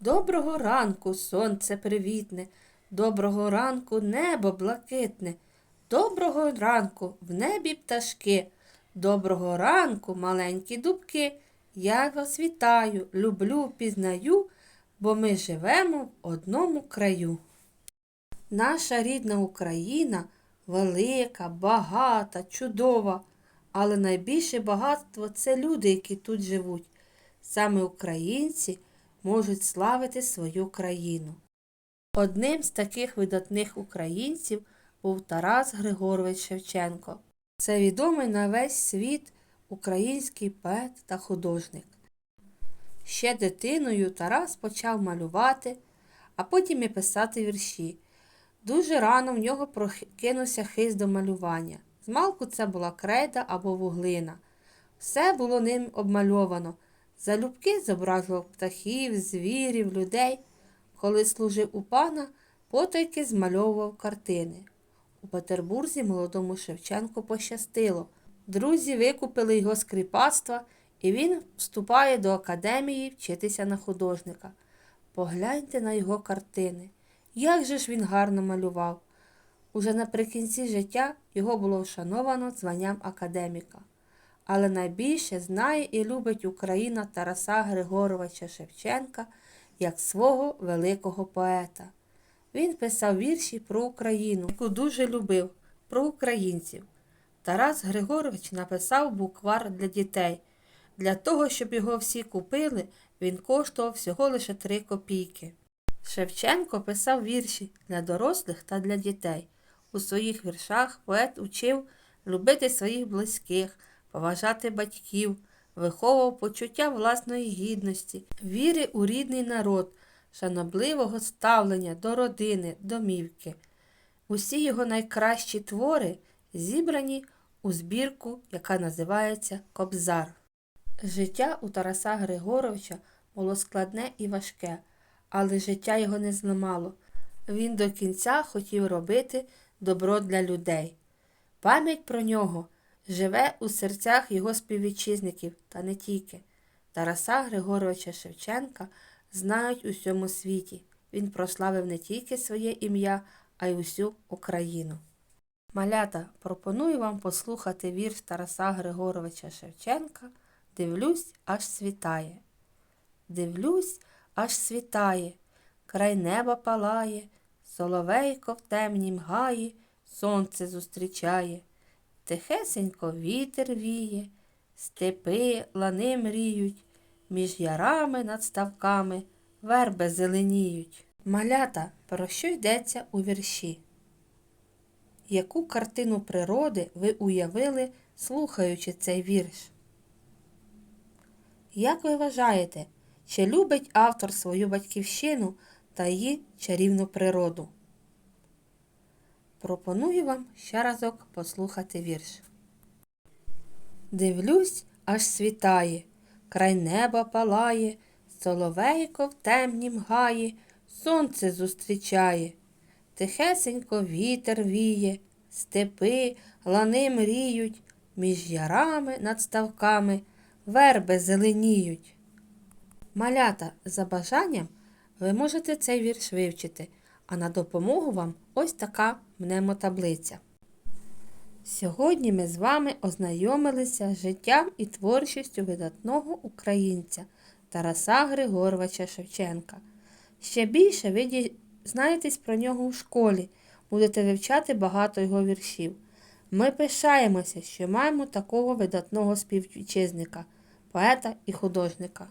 Доброго ранку, сонце привітне, доброго ранку небо блакитне, доброго ранку в небі пташки, доброго ранку, маленькі дубки. Я вас вітаю, люблю, пізнаю, бо ми живемо в одному краю. Наша рідна Україна велика, багата, чудова, але найбільше багатство це люди, які тут живуть. Саме українці можуть славити свою країну. Одним з таких видатних українців був Тарас Григорович Шевченко. Це відомий на весь світ український поет та художник. Ще дитиною Тарас почав малювати, а потім і писати вірші. Дуже рано в нього прокинувся хист до малювання. Змалку це була крейда або вуглина. Все було ним обмальовано. Залюбки зображував птахів, звірів, людей. Коли служив у пана, потайки змальовував картини. У Петербурзі молодому Шевченку пощастило. Друзі викупили його з і він вступає до академії вчитися на художника. Погляньте на його картини. Як же ж він гарно малював. Уже наприкінці життя його було вшановано званням академіка. Але найбільше знає і любить Україна Тараса Григоровича Шевченка як свого великого поета. Він писав вірші про Україну, яку дуже любив, про українців. Тарас Григорович написав буквар для дітей. Для того, щоб його всі купили, він коштував всього лише три копійки. Шевченко писав вірші для дорослих та для дітей. У своїх віршах поет учив любити своїх близьких, поважати батьків, виховував почуття власної гідності, віри у рідний народ, шанобливого ставлення до родини, домівки. Усі його найкращі твори зібрані у збірку, яка називається Кобзар. Життя у Тараса Григоровича було складне і важке, але життя його не зламало. Він до кінця хотів робити добро для людей. Пам'ять про нього живе у серцях його співвітчизників та не тільки. Тараса Григоровича Шевченка знають у всьому світі. Він прославив не тільки своє ім'я, а й усю Україну. Малята, пропоную вам послухати вірш Тараса Григоровича Шевченка Дивлюсь, аж світає. Дивлюсь, аж світає, край неба палає, соловейко в темнім гаї, сонце зустрічає. Тихесенько вітер віє, степи лани мріють, між ярами над ставками верби зеленіють. Малята, про що йдеться у вірші? Яку картину природи ви уявили, слухаючи цей вірш? Як ви вважаєте, чи любить автор свою батьківщину та її чарівну природу? Пропоную вам ще разок послухати вірш. Дивлюсь, аж світає, край неба палає, соловейко в темнім гаї, сонце зустрічає, тихесенько вітер віє, степи, лани мріють, між ярами над ставками верби зеленіють. Малята, за бажанням ви можете цей вірш вивчити, а на допомогу вам ось така мнемотаблиця. Сьогодні ми з вами ознайомилися з життям і творчістю видатного українця Тараса Григоровича Шевченка. Ще більше ви дізнаєтесь про нього у школі, будете вивчати багато його віршів. Ми пишаємося, що маємо такого видатного співвітчизника, поета і художника.